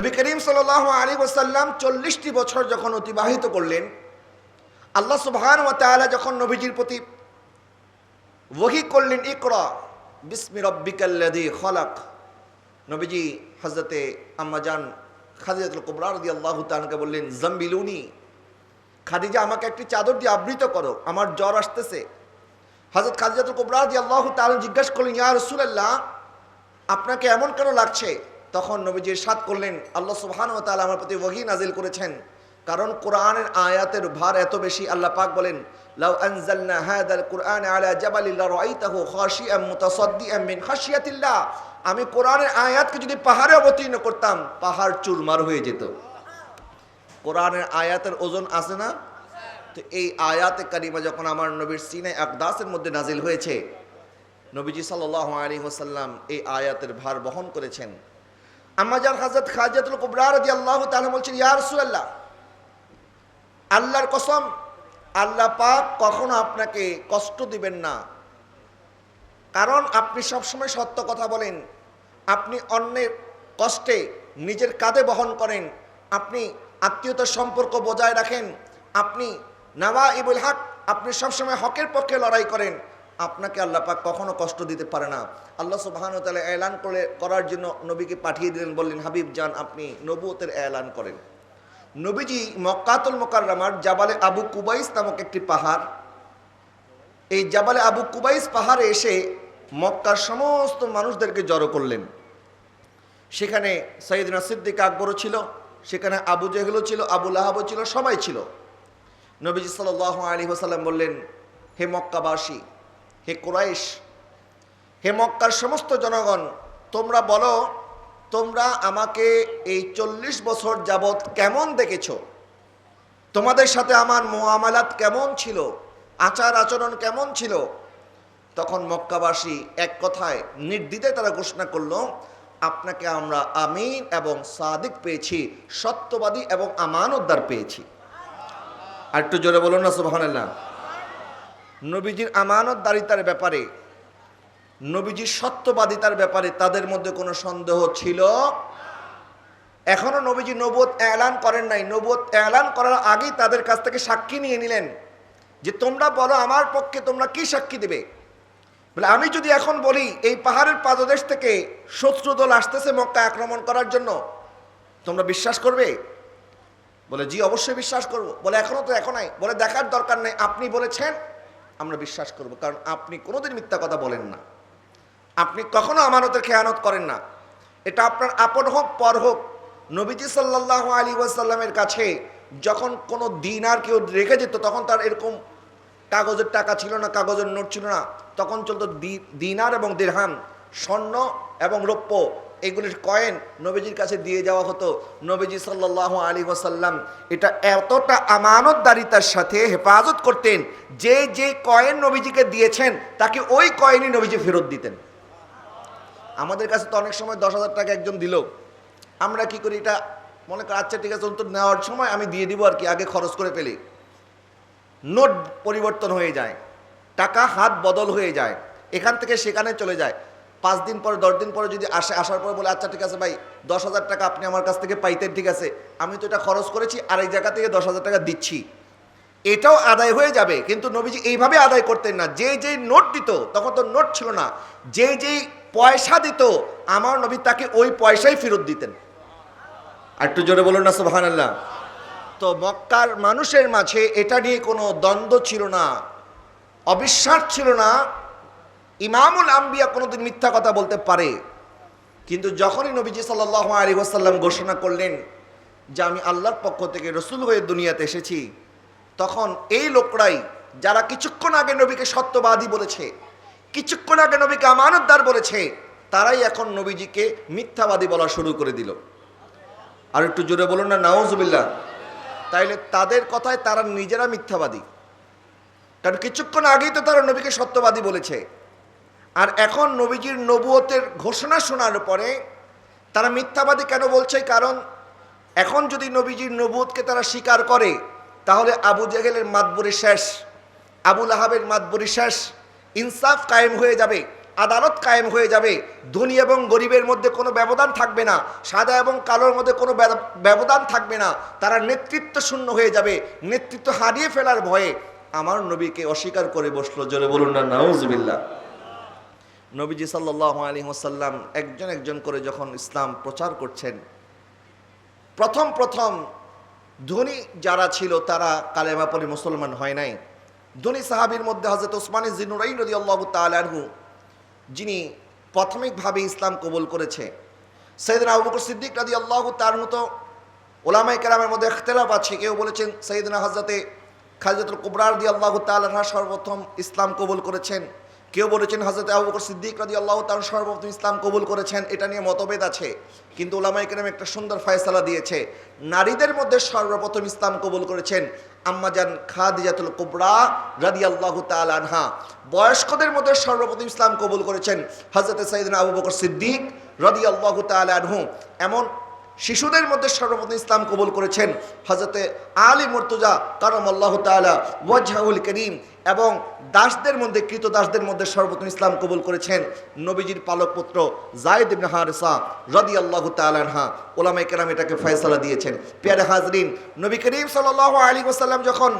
নবী করিম সাল আলী ওসাল্লাম চল্লিশটি বছর যখন অতিবাহিত করলেন, আল্লাহ সুবহান ওয়া তাআলা যখন নবীজির প্রতি ওহি করলেন, ইকরা, বিসমি রব্বিকাল্লাযী খলাক, নবীজি হজরতে আম্মাজান খাদিজাতুল কুবরা রাদিয়াল্লাহু তাআলাকে বললেন, জাম্বিলুনি, খাদিজা, আমাকে একটি চাদর দিয়ে আবৃত করো, আমার জ্বর আসতেছে। হজরত খাদিজাতুল কুবরা রাদিয়াল্লাহু তাআলা জিজ্ঞাসা করলেন, ইয়া রাসূলুল্লাহ, আপনাকে এমন কেন লাগছে? তখন নবীজি সাত করলেন, আল্লাহ সুবহানাহু ও তাআলা আমার প্রতি ওহী নাজিল করেছেন। কারণ কোরআনের আয়াতের ভার এত বেশি, আল্লাহ পাক বলেন, লাউ আনজালনা হাদাল কুরআন আলা জাবালিল লারাইতাহু খাশিআম মুতাসাদ্দিআম মিন খাশিয়াতিল্লাহ। আমি কোরআনের আয়াতকে যদি পাহাড়ে অবতীর্ণ করতাম, পাহাড় চুরমার হয়ে যেত। কোরআনের আয়াতের ওজন আছে না? তো এই আয়াতে কারিমা যখন আমার নবীর সিনে আকদাসের মধ্যে নাজিল হয়েছে, নবীজি সাল্লাহ আলী হোসাল্লাম এই আয়াতের ভার বহন করেছেন। আমাজান হাজরত খাজাতুল কুবরা রাজি আল্লাহ তাআলা বলছেন, ইয়া রাসূলুল্লাহ, আল্লাহর কসম, আল্লাহ পাক কখনো আপনাকে কষ্ট দিবেন না। কারণ আপনি সবসময় সত্য কথা বলেন। আপনি অন্যের কষ্টে নিজের কাঁধে বহন করেন। আপনি আত্মীয়তার সম্পর্ক বজায় রাখেন। আপনি নাওয়া ইবুল হক, আপনি সবসময় হকের পক্ষে লড়াই করেন। আপনাকে আল্লাহ পাক কখনো কষ্ট দিতে পারে না। আল্লাহ সুবাহান তালা এলান করে করার জন্য নবীকে পাঠিয়ে দিলেন, বললেন, হাবিব যান আপনি নবুয়তের এলান করেন। নবীজি মক্কাতুল মোকাররামার জাবালে আবু কুবাইস নামক একটি পাহাড়, এই জাবালে আবু কুবাইস পাহাড়ে এসে মক্কার সমস্ত মানুষদেরকে জড়ো করলেন। সেখানে সৈয়দিনা সিদ্দিক আকবরও ছিল, সেখানে আবু জেহেলও ছিল, আবু লাহাবও ছিল, সবাই ছিল। নবীজি সাল আলী হোসাল্লাম বললেন, হে মক্কাবাসী হে কুরাইশ, হে মক্কার সমস্ত জনগণ, তোমরা বলো, তোমরা আমাকে এই চল্লিশ বছর যাবৎ কেমন দেখেছ? তোমাদের সাথে আমার মোয়ামালাত কেমন ছিল? আচার আচরণ কেমন ছিল? তখন মক্কাবাসী এক কথায় নির্দ্বিধায় তারা ঘোষণা করল, আপনাকে আমরা আমিন এবং সাদিক পেয়েছি, সত্যবাদী এবং আমানতদার পেয়েছি। আর একটু জোরে বলুন না, সুবহানাল্লাহ। নবীজির আমানতদারিতার ব্যাপারে, নবীজির সত্যবাদিতার ব্যাপারে তাদের মধ্যে কোনো সন্দেহ ছিল? এখনও নবীজি নবুয়ত এলান করেন নাই। নবুয়ত এলান করার আগেই তাদের কাছ থেকে সাক্ষী নিয়ে নিলেন যে, তোমরা বলো আমার পক্ষে তোমরা কি সাক্ষী দেবে? বলে, আমি যদি এখন বলি এই পাহাড়ের পাদদেশ থেকে শত্রু দল আসতেছে মক্কা আক্রমণ করার জন্য, তোমরা বিশ্বাস করবে? বলে, জি, অবশ্যই বিশ্বাস করব। বলে, এখনও তো এখন নাই। বলে, দেখার দরকার নেই। আপনি বলেছেন আমরা বিশ্বাস করব। কারণ আপনি কোনোদিন মিথ্যা কথা বলেন না। আপনি কখনো আমানতের খেয়ানত করেন না। এটা আপনার আপন হোক, পর হোক। নবীজি সাল্লাহ আলী ওয়াসাল্লামের কাছে যখন কোনো দিন আর কেউ রেখে যেত, তখন তার এরকম কাগজের টাকা ছিল না, কাগজের নোট ছিল না। তখন চলতো দিনার এবং দিরহাম, স্বর্ণ এবং রৌপ্য এগুলির কয়েন নবীজির কাছে দিয়ে যাওয়া হতো। নবীজি সাল্লাহ আলী ওসাল্লাম এটা এতটা আমানতদারিতার সাথে হেফাজত করতেন, যে যে কয়েন নবীজিকে দিয়েছেন, তাকে ওই কয়েনই নবীজি ফেরত দিতেন। আমাদের কাছে তো অনেক সময় দশ হাজার টাকা একজন দিল। আমরা কি করি, এটা মনে করি আচ্ছা ঠিক আছে অন্তত নেওয়ার সময় আমি দিয়ে দিব আর কি, আগে খরচ করে ফেলি। নোট পরিবর্তন হয়ে যায়, টাকা হাত বদল হয়ে যায়, এখান থেকে সেখানে চলে যায়। পাঁচ দিন পরে, দশ দিন পরে যদি আসে, আসার পরে বলে আচ্ছা ঠিক আছে ভাই, দশ হাজার টাকা আপনি আমার কাছ থেকে পাইতেন, ঠিক আছে। আমি তো এটা খরচ করেছি আর এই জায়গা থেকে দশ হাজার টাকা দিচ্ছি। এটাও আদায় হয়ে যাবে, কিন্তু নবীজি এইভাবে আদায় করতেন না। যে যেই নোট দিত, তখন তো নোট ছিল না। যে যেই পয়সা দিত, আমার নবী তাকে ওই পয়সাই ফেরত দিতেন। আর একটু জোরে বলুন না সুবাহান আল্লাহ তো মক্কার মানুষের মাঝে এটা নিয়ে কোনো দ্বন্দ্ব ছিল না, অবিশ্বাস ছিল না। ইমামুল আম্বিয়া কোনোদিন মিথ্যা কথা বলতে পারে। কিন্তু যখনই নবীজি সাল্লাহ আলী ওয়াসাল্লাম ঘোষণা করলেন যে আমি আল্লাহর পক্ষ থেকে রসুল হয়ে দুনিয়াতে এসেছি, তখন এই লোকরাই যারা কিছুক্ষণ আগে নবীকে সত্যবাদী বলেছে, কিছুক্ষণ আগে নবীকে আমানতদার বলেছে, তারাই এখন নবীজিকে মিথ্যাবাদী বলা শুরু করে দিল। আর একটু জোরে বলুন না, নাউজুবিল্লাহ। তাইলে তাদের কথায় তারা নিজেরা মিথ্যাবাদী। কারণ কিছুক্ষণ আগেই তো তারা নবীকে সত্যবাদী বলেছে। আর এখন নবীজির নবুয়তের ঘোষণা শোনার পরে তারা মিথ্যাবাদী কেন বলছে? কারণ এখন যদি নবীজির নবুয়তকে তারা স্বীকার করে, তাহলে আবু জেহেলের মাতবরি শেষ আবুল আহাবের মাতবরি শেষ, ইনসাফ কায়েম হয়ে যাবে, আদালত কায়েম হয়ে যাবে, ধনী এবং গরিবের মধ্যে কোনো ব্যবধান থাকবে না, সাদা এবং কালোর মধ্যে কোনো ব্যবধান থাকবে না, তারা নেতৃত্ব শূন্য হয়ে যাবে, নেতৃত্ব হারিয়ে ফেলার ভয়ে আমার নবীকে অস্বীকার করে বসল। জোরে বলুন না নাউজবিল্লা নবীজি সাল্লাহ আলী ওসাল্লাম একজন একজন করে যখন ইসলাম প্রচার করছেন, প্রথম প্রথম ধনী যারা ছিল তারা কালেমা পরে মুসলমান হয় নাই। ধনী সাহাবির মধ্যে হজরত ওসমানী জিনুরাই নদী আল্লাহ তালহু যিনি প্রাথমিকভাবে ইসলাম কবুল করেছে। সৈয়দিন আবু সিদ্দিক রাদি আল্লাহ তার মতো ওলামাই কেরামের মধ্যে এখতেলাফ আছে। কেউ বলেছেন সৈয়দিনা হজরতে খাজরতুল কুবরার দি আল্লাহ তালহা সর্বপ্রথম ইসলাম কবুল করেছেন। কেউ বলেছেন হজরত আবু বকর সিদ্দিক রাদি আল্লাহ তার সর্বপ্রথম ইসলাম কবুল করেছেন, এটা নিয়ে মতভেদ আছে। কিন্তু ওলামাই কেরাম একটা সুন্দর ফয়সালা দিয়েছে। নারীদের মধ্যে সর্বপ্রথম ইসলাম কবুল করেছেন আম্মাজান খাদিজাতুল কুবরা রাদি আল্লাহ আনহা। বয়স্কদের মধ্যে সর্বপ্রথম ইসলাম কবুল করেছেন হজরত সাইদিন আবু বকর সিদ্দিক রদি আল্লাহ আনহু। এমন শিশুদের মধ্যে সর্বপ্রথম ইসলাম কবুল করেছেন হজরতে আলী মুর্তুজা কারম আল্লাহ তালা ওয়াজহাউল করিম এবং দাসদের মধ্যে কৃত দাসদের মধ্যে সর্বপ্রথম ইসলাম কবুল করেছেন নবীজির পালক পুত্র জায়দ ইবনে হারিসা রদি আল্লাহ তালানহা ওলামাই কেরাম এটাকে ফয়সালা দিয়েছেন। পেয়ারে হাজরিন, নবী করিম সাল্লাহ আলী ওসাল্লাম যখন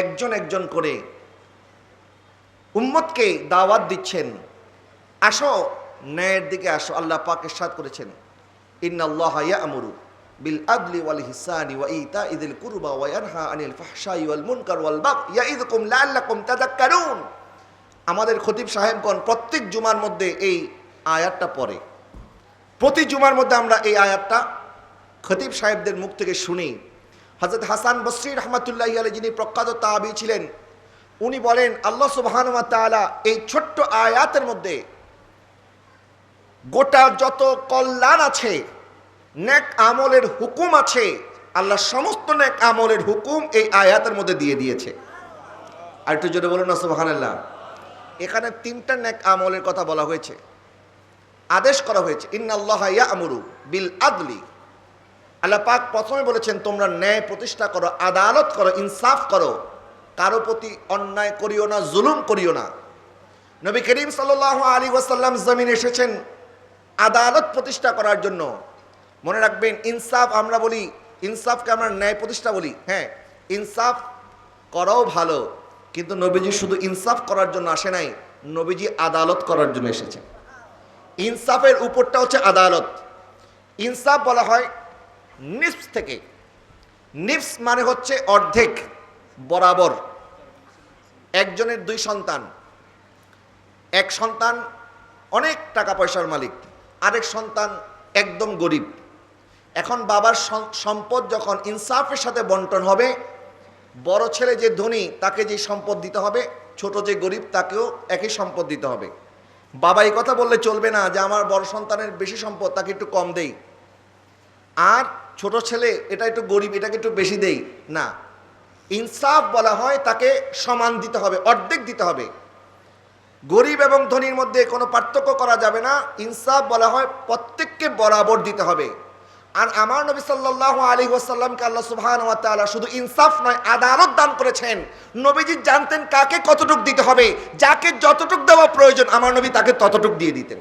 একজন একজন করে উম্মতকে দাওয়াত দিচ্ছেন, আসো, ন্যায়ের দিকে আসো, আল্লাহ পাক ইরশাদ করেছেন। বিল ওয়াল ওয়া ওয়া ইয়ানহা আনিল মুনকার ওয়াল আমাদের খতিব সাহেবগণ প্রত্যেক জুমার মধ্যে এই আয়াতটা পড়ে। প্রতি জুমার মধ্যে আমরা এই আয়াতটা খতিব সাহেবদের মুখ থেকে শুনি। হজরত হাসান বসরি রহমতুল্লাহ আলী যিনি প্রখ্যাত তাবি ছিলেন, উনি বলেন, আল্লাহ তাআলা এই ছোট্ট আয়াতের মধ্যে গোটা যত কল্যাণ আছে, নেক আমলের হুকুম আছে, আল্লাহ সমস্ত নেক আমলের হুকুম এই আয়াতের মধ্যে দিয়ে দিয়েছে। আর একটু জোরে বলুন না এখানে তিনটা নেক আমলের কথা বলা হয়েছে। আদেশ করা হয়েছে, ইন্নাল্লাহ আমরু বিল আদলি। আল্লাহ পাক প্রথমে বলেছেন, তোমরা ন্যায় প্রতিষ্ঠা করো, আদালত করো, ইনসাফ করো। কারও প্রতি অন্যায় করিও না, জুলুম করিও না। নবী করিম সাল্লাহ আলী ওয়াসাল্লাম জমিন এসেছেন। আদালত প্রতিষ্ঠা করার জন্য। মনে রাখবেন, ইনসাফ আমরা বলি, ইনসাফকে আমরা ন্যায় প্রতিষ্ঠা বলি। হ্যাঁ ইনসাফ করাও ভালো, কিন্তু নবীজি শুধু ইনসাফ করার জন্য আসে নাই, নবীজি আদালত করার জন্য এসেছেন ইনসাফের উপরটা হচ্ছে আদালত। ইনসাফ বলা হয় নিফস থেকে। নিফস মানে হচ্ছে অর্ধেক, বরাবর। একজনের দুই সন্তান। এক সন্তান অনেক টাকা পয়সার মালিক। আরেক সন্তান একদম গরিব। এখন বাবার সম্পদ যখন ইনসাফের সাথে বন্টন হবে, বড় ছেলে যে ধনী, তাকে যে সম্পদ দিতে হবে, ছোট যে গরিব, তাকেও একই সম্পদ দিতে হবে। বাবা এই কথা বললে চলবে না যে আমার বড় সন্তানের বেশি সম্পদ, তাকে একটু কম দেই। আর ছোট ছেলে, এটা একটু গরিব, এটাকে একটু বেশি দেই। না। ইনসাফ বলা হয় তাকে সমান দিতে হবে, অর্ধেক দিতে হবে। গরিব এবং ধনীর মধ্যে কোনো পার্থক্য করা যাবে না। ইনসাফ বলা হয় প্রত্যেককে বরাবর দিতে হবে। আর আমার নবী সাল্লাহ আলী ওয়াসাল্লামকে আল্লাহ সুবহান ওয়া তাআলা শুধু ইনসাফ নয়, আদালত দান করেছেন। নবীজি জানতেন কাকে কতটুক দিতে হবে, যাকে যতটুক দেওয়া প্রয়োজন, আমার নবী তাকে ততটুক দিয়ে দিতেন।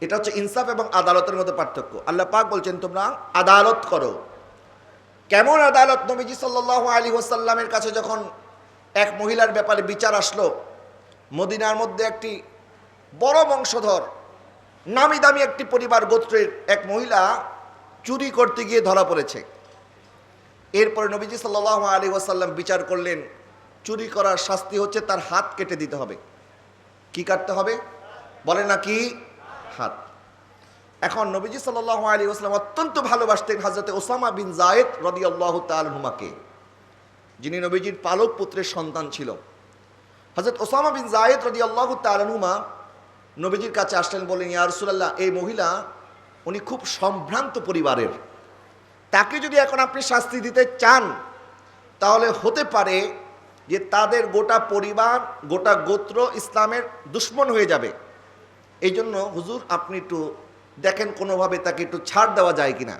এটা হচ্ছে ইনসাফ এবং আদালতের মধ্যে পার্থক্য। আল্লাহ পাক বলছেন, তোমরা আদালত করো। কেমন আদালত? নবীজি সাল্লাহ আলী ওসাল্লামের কাছে যখন এক মহিলার ব্যাপারে বিচার আসলো মদিনার মধ্যে একটি বড় বংশধর নামি দামি একটি পরিবার গোত্রের এক মহিলা চুরি করতে গিয়ে ধরা পড়েছে। এরপরে নবীজি সাল্লাহ আলী ওসাল্লাম বিচার করলেন, চুরি করার শাস্তি হচ্ছে তার হাত কেটে দিতে হবে। কি কাটতে হবে? বলে না কি? হাত। এখন নবীজি সাল্লাহ আলী ওসলাম অত্যন্ত ভালোবাসতেন হাজরতে ওসামা বিন জায়েদ রদি আল্লাহ তালহুমাকে যিনি নবীজির পালক পুত্রের সন্তান ছিল। হজরত ওসামা বিন জায়েদ রদি আল্লাহ তালহুমা নবীজির কাছে আসলেন বলেন ইয়া রসুলাল্লাহ, এই মহিলা উনি খুব সম্ভ্রান্ত পরিবারের। তাকে যদি এখন আপনি শাস্তি দিতে চান, তাহলে হতে পারে যে তাদের গোটা পরিবার, গোটা গোত্র ইসলামের দুশ্মন হয়ে যাবে। এই জন্য হুজুর, আপনি একটু দেখেন কোনোভাবে তাকে একটু ছাড় দেওয়া যায় কিনা।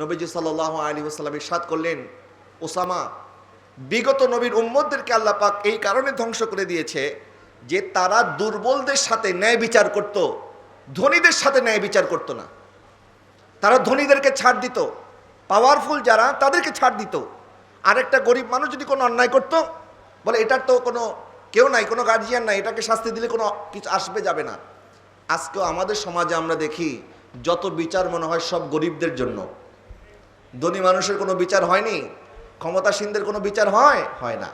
নবীজি সাল্লাহ আলী ওসাল্লাম ইরশাদ করলেন, ওসামা বিগত নবীর উম্মদদেরকে আল্লাহ পাক এই কারণে ধ্বংস করে দিয়েছে যে তারা দুর্বলদের সাথে ন্যায় বিচার করত, ধনীদের সাথে ন্যায় বিচার করত না। তারা ধনীদেরকে ছাড় দিত পাওয়ারফুল যারা তাদেরকে ছাড় দিত। আরেকটা গরিব মানুষ যদি কোনো অন্যায় করতো, বলে এটার তো কোনো কেউ নাই, কোনো গার্জিয়ান নাই, এটাকে শাস্তি দিলে কোনো কিছু আসবে যাবে না। আজকেও আমাদের সমাজে আমরা দেখি, যত বিচার মনে হয় সব গরিবদের জন্য। ধনী মানুষের কোনো বিচার হয়নি ক্ষমতাসীনদের কোনো বিচার হয়? হয় না।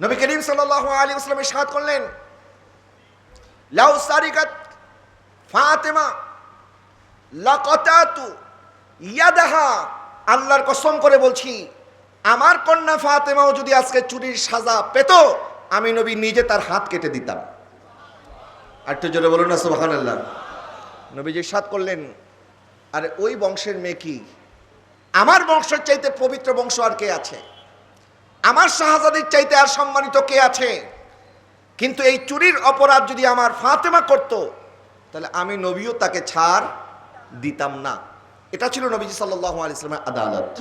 নবী করিম সাল্লাহ আলী আসলাম সাদ করলেন, লাউ সারিকাত ফাতেমা, লাকাতাতু ইয়াদাহা। আল্লাহর কসম করে বলছি, আমার কন্যা ফাতেমাও যদি আজকে চুরির সাজা পেত, আমি নবী নিজে তার হাত কেটে দিতাম। আর একটু জোরে বলুন না সুবাহান আল্লাহ নবীজি সাত করলেন, আরে ওই বংশের মেয়ে কি? আমার বংশের চাইতে পবিত্র বংশ আর কে আছে? আমার শাহজাদির চাইতে আর সম্মানিত কে আছে? কিন্তু এই চুরির অপরাধ যদি আমার ফাতেমা করত, তাহলে আমি নবীও তাকে ছাড় দিতাম না। এটা ছিল নবীজি সাল্লাহ আলি ইসলামের আদালত।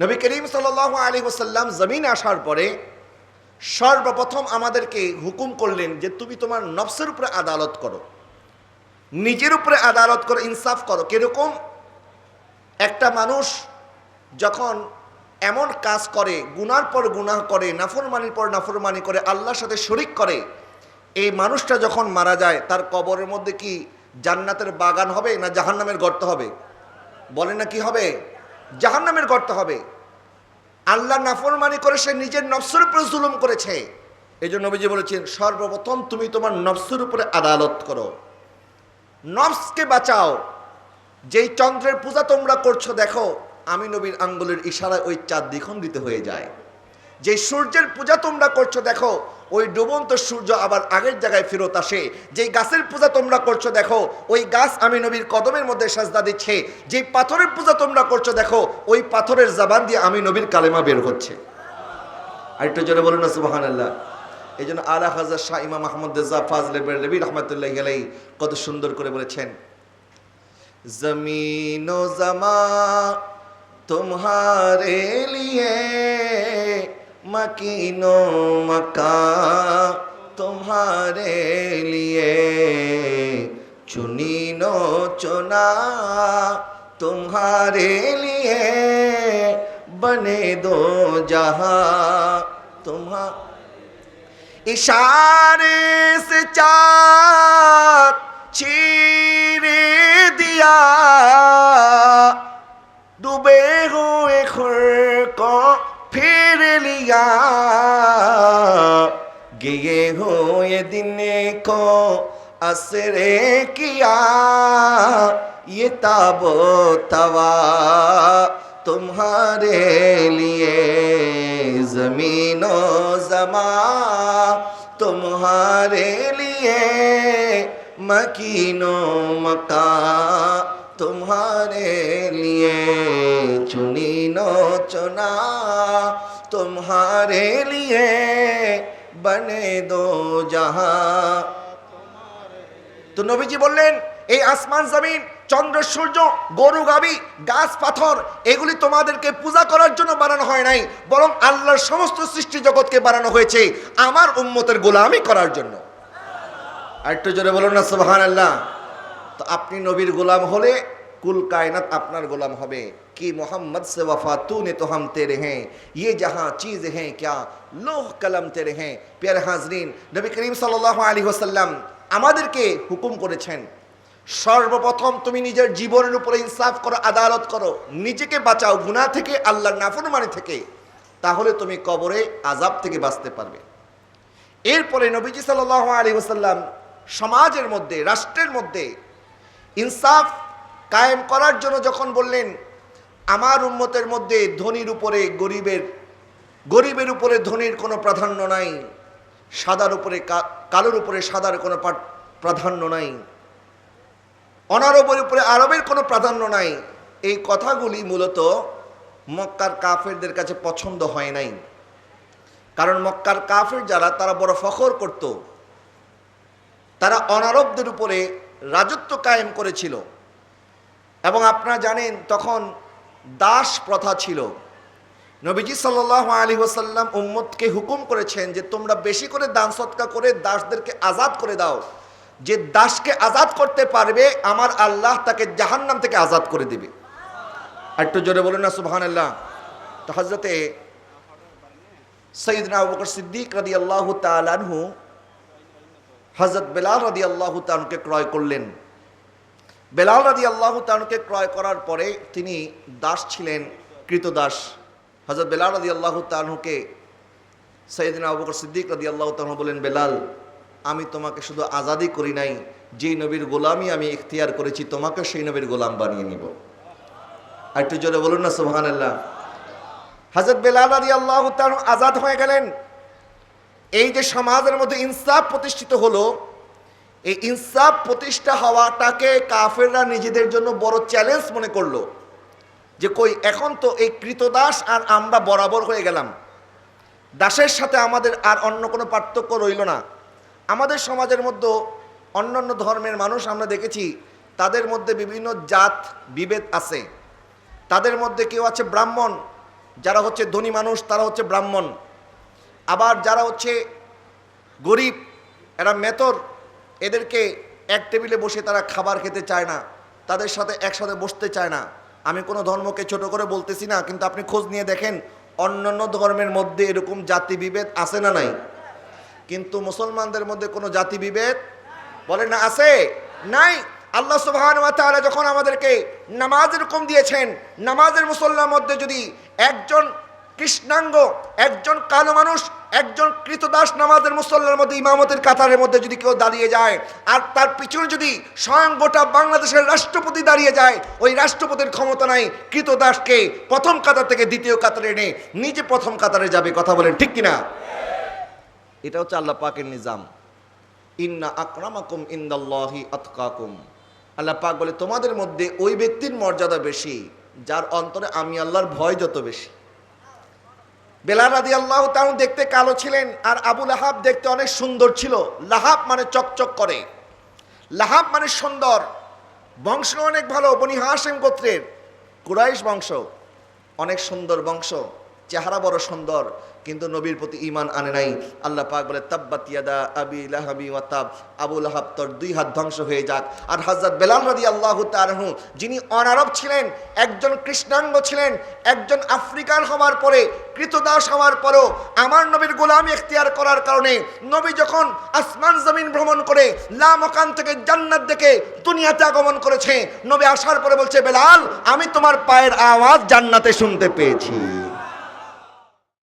নবী করিম সাল্লাহ আলী ওসাল্লাম জমিন আসার পরে সর্বপ্রথম আমাদেরকে হুকুম করলেন যে তুমি তোমার নফসের উপরে আদালত করো। নিজের উপরে আদালত করো, ইনসাফ করো। কীরকম? একটা মানুষ যখন এমন কাজ করে, গুনার পর গুনাহ করে, নাফরমানির পর নাফরমানি করে, আল্লাহর সাথে শরিক করে, এই মানুষটা যখন মারা যায়, তার কবরের মধ্যে কি জান্নাতের বাগান হবে না জাহান্নামের গর্ত হবে? বলে না কি হবে? জাহান্নামের গর্ত হবে। আল্লাহ নাফরমানি করে সে নিজের নফসের উপরে জুলুম করেছে। এই জন্য নবীজি বলেছেন, সর্বপ্রথম তুমি তোমার নফসের উপরে আদালত করো। নফসকে বাঁচাও। যেই চন্দ্রের পূজা তোমরা করছ, দেখো, আমি নবীর আঙ্গুলের ইশারায় ওই চাঁদ দ্বিখণ্ডিত হয়ে যায়। যে সূর্যের পূজা তোমরা করছ, দেখো, ওই ডুবন্ত সূর্য আবার আগের জায়গায় ফেরত আসে। যেই গাছের পূজা তোমরা করছ, দেখো, ওই গাছ আমি নবীর কদমের মধ্যে সাজদা দিচ্ছে। যেই পাথরের পূজা তোমরা করছ, দেখো, ওই পাথরের জাবান দিয়ে আমি নবীর কালেমা বের হচ্ছে। আরেকটু জোরে বলুন না আল্লাহ এই জন্য আলা হাজার শাহ ইমাম আহমদ রেজা ফাজলে রবি রহমতুল্লাহ আলাই কত সুন্দর করে বলেছেন زمین و زماں تمہارے لیے، مکین و مکان تمہارے لیے۔ چنین و چنا تمہارے لیے، بنے دو جہاں تمہارے اشارے سے چار چیر دیا۔ ڈوبے ہوئے خور کو پھر لیا۔ گئے ہوئے دن کو اثر کیا۔ یہ تاب و توا تمہارے لیے زمین و زمان تمہارے لیے۔ মকিনো মকা তুমারে لیے چنی نو چنا লিয়ে لیے بنے دو جہاں تو نبی এই আসমান জমিন, চন্দ্র, সূর্য, গরু, গাবি, গাছ, পাথর, এগুলি তোমাদেরকে পূজা করার জন্য বানানো হয় নাই, বরং আল্লাহর সমস্ত সৃষ্টি জগৎকে বানানো হয়েছে আমার উম্মতের গোলামি করার জন্য। আর একটু জোরে বলুন না সুবহান আল্লাহ তো আপনি নবীর গোলাম হলে কুল কায়নাত আপনার গোলাম হবে कि मोहम्मद से वफा तूने तो हम तेरे हैं ये जहाँ चीज़ हैं क्या लोह कलम तेरे हैं प्यारे हाजरीन নবী করিম সাল্লাল্লাহু আলাইহি ওয়াসাল্লাম আমাদেরকে হুকুম করেছেন সর্বপ্রথম তুমি নিজের জীবনের উপরে ইনসাফ করো আদালত করো নিজেকে বাঁচাও গুনাহ থেকে আল্লাহর নাফরমানি থেকে তাহলে তুমি কবরে আজাব থেকে বাঁচতে পারবে এরপরে নবীজি সাল্লাল্লাহু আলাইহি ওয়াসাল্লাম সমাজের মধ্যে, রাষ্ট্রের মধ্যে ইনসাফ কায়েম করার জন্য যখন বললেন, আমার উন্মতের মধ্যে ধনীর উপরে গরিবের গরিবের উপরে ধনীর কোনো প্রাধান্য নাই, সাদার উপরে কালোর উপরে সাদার কোনো প্রাধান্য নাই, অনারবের উপরে আরবের কোনো প্রাধান্য নাই। এই কথাগুলি মূলত মক্কার কাফেরদের কাছে পছন্দ হয় নাই। কারণ মক্কার কাফের যারা, তারা বড় ফখর করত। তারা অনারবদের উপরে রাজত্ব কায়েম করেছিল। এবং আপনারা জানেন তখন দাস প্রথা ছিল। নবীজি সাল্লাহ আলী ওসাল্লাম উম্মতকে হুকুম করেছেন যে, তোমরা বেশি করে দান সৎকা করে দাসদেরকে আজাদ করে দাও। যে দাসকে আজাদ করতে পারবে, আমার আল্লাহ তাকে জাহান্নাম থেকে আজাদ করে দেবে। একটু জোরে বলুন না সুবহান আল্লাহ তো হজরতে আবু বকর সিদ্দিক রাদি আল্লাহ তালানহু হজরত বেলাল রাদি আল্লাহ তালকে ক্রয় করলেন। বেলাল রাদি আল্লাহ তালকে ক্রয় করার পরে তিনি দাস ছিলেন, কৃতদাস। হজরত বেলাল রাদি আল্লাহ তালহুকে সৈয়দিনা আবু বকর সিদ্দিক রাদি আল্লাহ তালহু বলেন, বেলাল, আমি তোমাকে শুধু আজাদি করি নাই, যেই নবীর গোলামই আমি ইখতিয়ার করেছি, তোমাকে সেই নবীর গোলাম বানিয়ে নিব। আর একটু জোরে বলুন না সুবহান আল্লাহ হজরত বেলাল আলী আল্লাহ তালহু আজাদ হয়ে গেলেন। এই যে সমাজের মধ্যে ইনসাফ প্রতিষ্ঠিত হলো, এই ইনসাফ প্রতিষ্ঠা হওয়াটাকে কাফেররা নিজেদের জন্য বড় চ্যালেঞ্জ মনে করল। যে কই, এখন তো এই কৃতদাস আর আমরা বরাবর হয়ে গেলাম। দাসের সাথে আমাদের আর অন্য কোনো পার্থক্য রইল না। আমাদের সমাজের মধ্যে অন্যান্য ধর্মের মানুষ আমরা দেখেছি, তাদের মধ্যে বিভিন্ন জাত বিভেদ আছে। তাদের মধ্যে কেউ আছে ব্রাহ্মণ, যারা হচ্ছে ধনী মানুষ, তারা হচ্ছে ব্রাহ্মণ। আবার যারা হচ্ছে গরিব, এরা মেতর, এদেরকে এক টেবিলে বসে তারা খাবার খেতে চায় না, তাদের সাথে একসাথে বসতে চায় না। আমি কোনো ধর্মকে ছোট করে বলতেছি না, কিন্তু আপনি খোঁজ নিয়ে দেখেন, অন্যান্য ধর্মের মধ্যে এরকম জাতি বিভেদ আছে না নাই? কিন্তু মুসলমানদের মধ্যে কোনো জাতি বিভেদ বলে না, আছে? নাই? আল্লাহ সুবহান তাআলা যখন আমাদেরকে নামাজ এরকম দিয়েছেন, নামাজের মুসল্লার মধ্যে যদি একজন কৃষ্ণাঙ্গ, একজন কালো মানুষ, একজন কৃতদাস নামাজের মুসল্লার মধ্যে, ইমামতের কাতারের মধ্যে যদি কেউ দাঁড়িয়ে যায়, আর তার পিছনে যদি স্বয়ং গোটা বাংলাদেশের রাষ্ট্রপতি দাঁড়িয়ে যায়, ওই রাষ্ট্রপতির ক্ষমতা নাই, কৃতদাসকে প্রথম কাতার থেকে দ্বিতীয় কাতারে এনে নিজে প্রথম কাতারে যাবে, কথা বলেন ঠিক কিনা? এটা হচ্ছে আল্লাহ পাকের নিজাম। ইন্না আকরামাকুম ইন্দাল্লাহি আতকাকুম। আল্লাহ পাক বলে, তোমাদের মধ্যে ওই ব্যক্তির মর্যাদা বেশি, যার অন্তরে আমি আল্লাহর ভয় যত বেশি। বেলাল রাদি আল্লাহ তাও দেখতে কালো ছিলেন আর আবু লাহাব দেখতে অনেক সুন্দর ছিল। লাহাব মানে চকচক করে। লাহাব মানে সুন্দর। বংশ অনেক ভালো, বনি হাসেম গোত্রের। কুরাইশ বংশ, অনেক সুন্দর বংশ। চেহারা বড় সুন্দর, কিন্তু নবীর প্রতি ইমান আনে নাই। আল্লাহ পাক বলে, তাব্বাত ইয়াদা আবি লাহাবি ওয়াতাব আবু লাহাব তোর দুই হাত ধ্বংস হয়ে যাক। আর হযরত বেলাল রাদি আল্লাহ তারহু যিনি অনারব ছিলেন, একজন কৃষ্ণাঙ্গ ছিলেন, একজন আফ্রিকান হওয়ার পরে, কৃতদাস হওয়ার পরেও আমার নবীর গোলামি এখতিয়ার করার কারণে নবী যখন আসমান জমিন ভ্রমণ করে লা মকান থেকে জান্নাত দেখে দুনিয়াতে আগমন করেছে, নবী আসার পরে বলছে, বেলাল, আমি তোমার পায়ের আওয়াজ জান্নাতে শুনতে পেয়েছি।